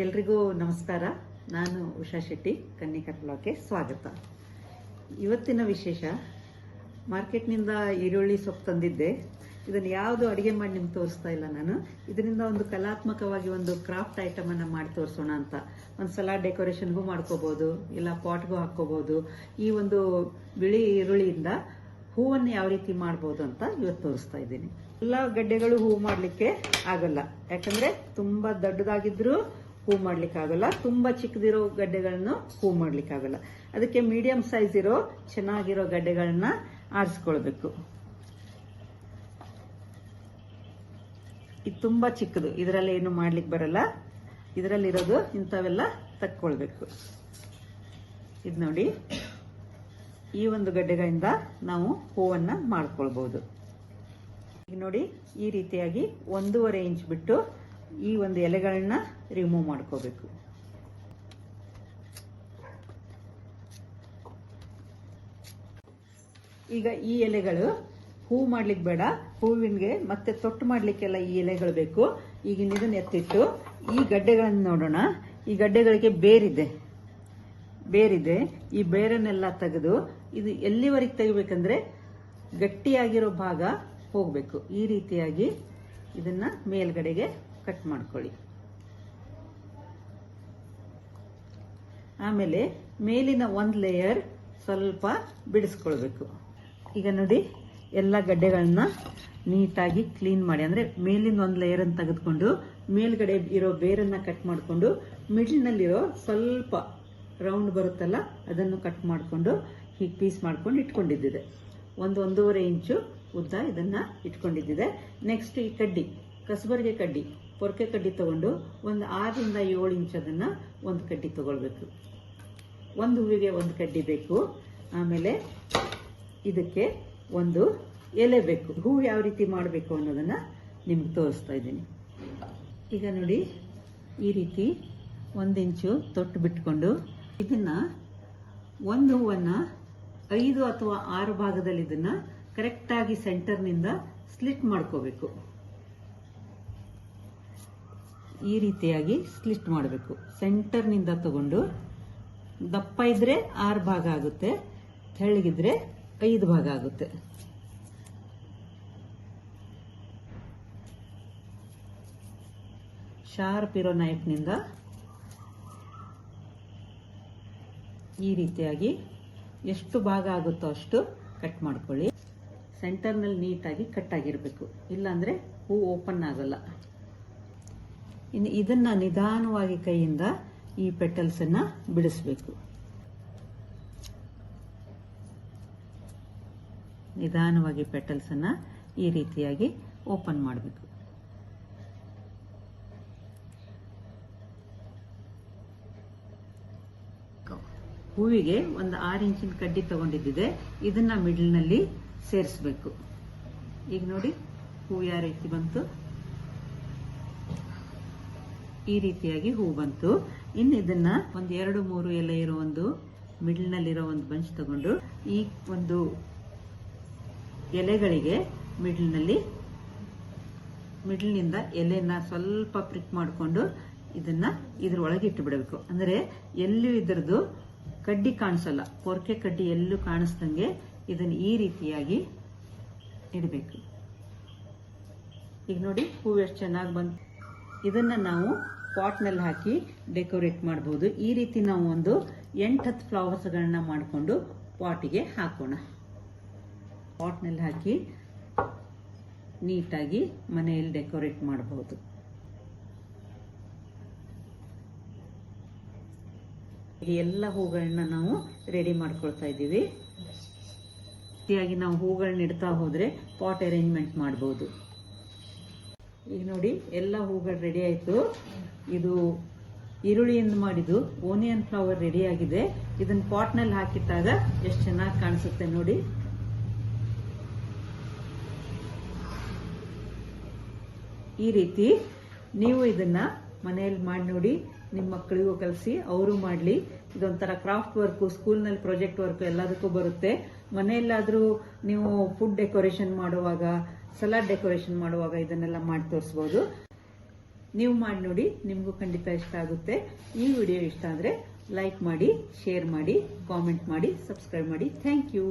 ಎಲ್ರಿಗೂ ನಮಸ್ಕಾರ. ನಾನು ಉಷಾ ಶೆಟ್ಟಿ, ಕನ್ನಿಕರ್ ಬ್ಲಾಕ್ಗೆ ಸ್ವಾಗತ. ಇವತ್ತಿನ ವಿಶೇಷ, ಮಾರ್ಕೆಟ್ನಿಂದ ಈರುಳ್ಳಿ ಸೊಪ್ಪು ತಂದಿದ್ದೆ. ಇದನ್ನು ಯಾವುದು ಅಡುಗೆ ಮಾಡಿ ನಿಮ್ಗೆ ತೋರಿಸ್ತಾ ಇಲ್ಲ ನಾನು. ಇದರಿಂದ ಒಂದು ಕಲಾತ್ಮಕವಾಗಿ ಒಂದು ಕ್ರಾಫ್ಟ್ ಐಟಮನ್ನು ಮಾಡಿ ತೋರಿಸೋಣ ಅಂತ. ಒಂದು ಸಲ ಡೆಕೋರೇಷನ್ಗೂ ಮಾಡ್ಕೋಬೋದು, ಇಲ್ಲ ಪಾಟ್ಗೂ ಹಾಕ್ಕೋಬೋದು. ಈ ಒಂದು ಬಿಳಿ ಈರುಳ್ಳಿಯಿಂದ ಹೂವನ್ನು ಯಾವ ರೀತಿ ಮಾಡ್ಬೋದು ಅಂತ ಇವತ್ತು ತೋರಿಸ್ತಾ ಇದ್ದೀನಿ. ಎಲ್ಲ ಗಡ್ಡೆಗಳು ಹೂವು ಮಾಡಲಿಕ್ಕೆ ಆಗಲ್ಲ. ಯಾಕಂದ್ರೆ ತುಂಬಾ ದೊಡ್ಡದಾಗಿದ್ರು ಹೂ ಮಾಡ್ಲಿಕ್ಕೆ ಆಗಲ್ಲ ತುಂಬಾ ಚಿಕ್ಕದಿರೋ ಗಡ್ಡೆಗಳನ್ನು ಹೂ ಮಾಡ್ಲಿಕ್ಕೆ ಆಗಲ್ಲ ಅದಕ್ಕೆ ಮೀಡಿಯಂ ಸೈಜ್ ಇರೋ, ಚೆನ್ನಾಗಿರೋ ಗಡ್ಡೆಗಳನ್ನ ಆರಿಸ್ಕೊಳ್ಬೇಕು. ಇದು ತುಂಬಾ ಚಿಕ್ಕದು. ಇದರಲ್ಲಿ ಏನು ಮಾಡ್ಲಿಕ್ಕೆ ಬರಲ್ಲ. ಇದರಲ್ಲಿರೋದು ಇಂಥವೆಲ್ಲ ತಕ್ಕೊಳ್ಬೇಕು. ಇದು ನೋಡಿ. ಈ ಒಂದು ಗಡ್ಡೆಗಳಿಂದ ನಾವು ಹೂವನ್ನ ಮಾಡ್ಕೊಳ್ಬಹುದು ಈಗ ನೋಡಿ, ಈ ರೀತಿಯಾಗಿ ಒಂದೂವರೆ ಇಂಚ್ ಬಿಟ್ಟು ಈ ಒಂದು ಎಲೆಗಳನ್ನ ರಿಮೂವ್ ಮಾಡ್ಕೋಬೇಕು. ಈಗ ಈ ಎಲೆಗಳು ಹೂ ಮಾಡ್ಲಿಕ್ಕೆ ಬೇಡ, ಹೂವಿನ್ಗೆ ಮತ್ತೆ ತೊಟ್ಟು ಮಾಡ್ಲಿಕ್ಕೆಲ್ಲ ಈ ಎಲೆಗಳು ಬೇಕು. ಈಗ ಇದನ್ನ ಎತ್ತಿಟ್ಟು ಈ ಗಡ್ಡೆಗಳನ್ನು ನೋಡೋಣ. ಈ ಗಡ್ಡೆಗಳಿಗೆ ಬೇರಿದೆ. ಬೇರಿದೆ. ಈ ಬೇರನ್ನೆಲ್ಲ ತೆಗೆದು ಇದು ಎಲ್ಲಿವರೆಗೆ ತೆಗಿಬೇಕಂದ್ರೆ ಗಟ್ಟಿಯಾಗಿರೋ ಭಾಗ ಹೋಗಬೇಕು. ಈ ರೀತಿಯಾಗಿ ಇದನ್ನ ಮೇಲ್ಗಡೆಗೆ ಕಟ್ ಮಾಡ್ಕೊಳ್ಳಿ. ಆಮೇಲೆ ಮೇಲಿನ ಒಂದು ಲೇಯರ್ ಸ್ವಲ್ಪ ಬಿಡಿಸ್ಕೊಳ್ಬೇಕು. ಈಗ ನೋಡಿ, ಎಲ್ಲ ಗಡ್ಡೆಗಳನ್ನ ನೀಟಾಗಿ ಕ್ಲೀನ್ ಮಾಡಿ. ಅಂದರೆ ಮೇಲಿನ ಒಂದು ಲೇಯರ್ ಅನ್ನು ತೆಗೆದುಕೊಂಡು ಮೇಲ್ಗಡೆ ಇರೋ ಬೇರನ್ನು ಕಟ್ ಮಾಡಿಕೊಂಡು ಮಿಡ್ಲ್ನಲ್ಲಿರೋ ಸ್ವಲ್ಪ ರೌಂಡ್ ಬರುತ್ತಲ್ಲ, ಅದನ್ನು ಕಟ್ ಮಾಡಿಕೊಂಡು ಹೀಗೆ ಪೀಸ್ ಮಾಡ್ಕೊಂಡು ಇಟ್ಕೊಂಡಿದ್ದಿದೆ. ಒಂದು ಒಂದೂವರೆ ಇಂಚು ಉದ್ದ ಇದನ್ನು ಇಟ್ಕೊಂಡಿದ್ದಿದೆ. ನೆಕ್ಸ್ಟ್ ಈ ಕಡ್ಡಿ, ಕಸಬರಿಗೆ ಕಡ್ಡಿ. ಪೊರಕೆ ಕಡ್ಡಿ ತಗೊಂಡು ಒಂದು ಆರರಿಂದ ಏಳು ಇಂಚ್ ಅದನ್ನ ಒಂದು ಕಡ್ಡಿ ತಗೊಳ್ಬೇಕು. ಒಂದು ಹೂವಿಗೆ ಒಂದು ಕಡ್ಡಿ ಬೇಕು. ಆಮೇಲೆ ಇದಕ್ಕೆ ಒಂದು ಎಲೆ ಬೇಕು. ಹೂವು ಯಾವ ರೀತಿ ಮಾಡಬೇಕು ಅನ್ನೋದನ್ನು ನಿಮ್ಗೆ ತೋರಿಸ್ತಾ ಇದ್ದೀನಿ. ಈಗ ನೋಡಿ, ಈ ರೀತಿ ಒಂದು ಇಂಚು ತೊಟ್ಟು ಬಿಟ್ಕೊಂಡು ಇದನ್ನು ಒಂದು ಹೂವನ್ನು ಐದು ಅಥವಾ ಆರು ಭಾಗದಲ್ಲಿ ಇದನ್ನು ಕರೆಕ್ಟಾಗಿ ಸೆಂಟರ್ನಿಂದ ಸ್ಲಿಟ್ ಮಾಡ್ಕೋಬೇಕು. ಈ ರೀತಿಯಾಗಿ ಸ್ಲಿಟ್ ಮಾಡಬೇಕು. ಸೆಂಟರ್ನಿಂದ ತಗೊಂಡು ದಪ್ಪ ಇದ್ರೆ ಆರು ಭಾಗ ಆಗುತ್ತೆ, ತೆಳ್ಳಗಿದ್ರೆ ಐದು ಭಾಗ ಆಗುತ್ತೆ. ಶಾರ್ಪ್ ಇರೋ ನೈಫ್ನಿಂದ ಈ ರೀತಿಯಾಗಿ ಎಷ್ಟು ಭಾಗ ಆಗುತ್ತೋ ಅಷ್ಟು ಕಟ್ ಮಾಡ್ಕೊಳ್ಳಿ. ಸೆಂಟರ್ನಲ್ಲಿ ನೀಟಾಗಿ ಕಟ್ ಆಗಿರಬೇಕು. ಇಲ್ಲಾಂದ್ರೆ ಹೂ ಓಪನ್ ಆಗಲ್ಲ. ಇನ್ನು ಇದನ್ನ ನಿಧಾನವಾಗಿ ಕೈಯಿಂದ ಈ ಪೆಟಲ್ಸ್ ಅನ್ನ ಬಿಡಿಸ್ಬೇಕು. ನಿಧಾನವಾಗಿ ಪೆಟಲ್ಸ್ ಅನ್ನ ಈ ರೀತಿಯಾಗಿ ಓಪನ್ ಮಾಡಬೇಕು. ಹೂವಿಗೆ ಒಂದು ಆರು ಇಂಚಿನ ಕಡ್ಡಿ ತಗೊಂಡಿದ್ದಿದೆ. ಇದನ್ನ ಮಿಡ್ಲ್ನಲ್ಲಿ ಸೇರಿಸ್ಬೇಕು. ಈಗ ನೋಡಿ, ಹೂವು ಯಾವ ರೀತಿ ಬಂತು? ಈ ರೀತಿಯಾಗಿ ಹೂ ಬಂತು. ಇನ್ನು ಇದನ್ನ ಒಂದು ಎರಡು ಮೂರು ಎಲೆ ಇರೋ ಒಂದು ಮಿಡ್ಲ್ನಲ್ಲಿರೋ ಒಂದು ಬಂಚ್ ತಗೊಂಡು ಈ ಒಂದು ಎಲೆಗಳಿಗೆ ಮಿಡ್ಲ್ನಲ್ಲಿ ಮಿಡ್ಲ್ನಿಂದ ಎಲೆನ ಸ್ವಲ್ಪ ಪ್ರಿಕ್ ಮಾಡಿಕೊಂಡು ಇದನ್ನ ಇದ್ರ ಒಳಗೆ ಇಟ್ಟು ಬಿಡಬೇಕು ಅಂದ್ರೆ ಎಲ್ಲೂ ಇದ್ರದ್ದು ಕಡ್ಡಿ ಕಾಣಿಸಲ್ಲ. ಪೊರ್ಕೆ ಕಡ್ಡಿ ಎಲ್ಲೂ ಕಾಣಿಸ್ದಂಗೆ ಇದನ್ನ ಈ ರೀತಿಯಾಗಿ ಇಡಬೇಕು. ಈಗ ನೋಡಿ ಹೂವು ಎಷ್ಟು ಚೆನ್ನಾಗಿ ಬಂತು. ಇದನ್ನ ನಾವು ಪಾಟ್ನಲ್ಲಿ ಹಾಕಿ ಡೆಕೋರೇಟ್ ಮಾಡ್ಬೋದು. ಈ ರೀತಿ ನಾವು ಒಂದು ಎಂಟು ಹತ್ತು ಫ್ಲವರ್ಸ್ಗಳನ್ನ ಮಾಡಿಕೊಂಡು ಪಾಟಿಗೆ ಹಾಕೋಣ. ಪಾಟ್ನಲ್ಲಿ ಹಾಕಿ ನೀಟಾಗಿ ಮನೆಯಲ್ಲಿ ಡೆಕೋರೇಟ್ ಮಾಡಬಹುದು ಈ ಎಲ್ಲ ಹೂಗಳನ್ನ ನಾವು ರೆಡಿ ಮಾಡ್ಕೊಳ್ತಾ ಇದ್ದೀವಿ. ರೀತಿಯಾಗಿ ನಾವು ಹೂಗಳನ್ನ ಇಡ್ತಾ ಹೋದ್ರೆ ಪಾಟ್ ಅರೇಂಜ್ಮೆಂಟ್ ಮಾಡಬಹುದು ಈಗ ನೋಡಿ, ಎಲ್ಲ ಹೂಗಳು ರೆಡಿ ಆಯಿತು. ಇದು ಈರುಳ್ಳಿಯಿಂದ ಮಾಡಿದ್ದು ಓನಿಯನ್ ಫ್ಲವರ್ ರೆಡಿ ಆಗಿದೆ. ಇದನ್ನ ಪಾಟ್ನಲ್ಲಿ ಹಾಕಿಟ್ಟಾಗ ಎಷ್ಟು ಚೆನ್ನಾಗಿ ಕಾಣಿಸುತ್ತೆ ನೋಡಿ. ಈ ರೀತಿ ನೀವು ಇದನ್ನ ಮನೆಯಲ್ಲಿ ಮಾಡಿ ನೋಡಿ, ನಿಮ್ಮ ಮಕ್ಕಳಿಗೂ ಕಲಿಸಿ, ಅವರು ಮಾಡಲಿ. ಇದೊಂಥರ ಕ್ರಾಫ್ಟ್ ವರ್ಕು ಸ್ಕೂಲ್ನಲ್ಲಿ ಪ್ರಾಜೆಕ್ಟ್ ವರ್ಕ್ ಎಲ್ಲದಕ್ಕೂ ಬರುತ್ತೆ. ಮನೆಯಲ್ಲಾದರೂ ನೀವು ಫುಡ್ ಡೆಕೋರೇಷನ್ ಮಾಡುವಾಗ ಸಲಾಡ್ ಡೆಕೋರೇಷನ್ ಮಾಡುವಾಗ ಇದನ್ನೆಲ್ಲ ಮಾಡಿ ತೋರಿಸ್ಬೋದು. ನೀವು ಮಾಡಿ ನೋಡಿ, ನಿಮಗೂ ಖಂಡಿತ ಇಷ್ಟ ಆಗುತ್ತೆ. ಈ ವಿಡಿಯೋ ಇಷ್ಟ ಆದರೆ ಲೈಕ್ ಮಾಡಿ ಶೇರ್ ಮಾಡಿ ಕಾಮೆಂಟ್ ಮಾಡಿ ಸಬ್ಸ್ಕ್ರೈಬ್ ಮಾಡಿ. Thank you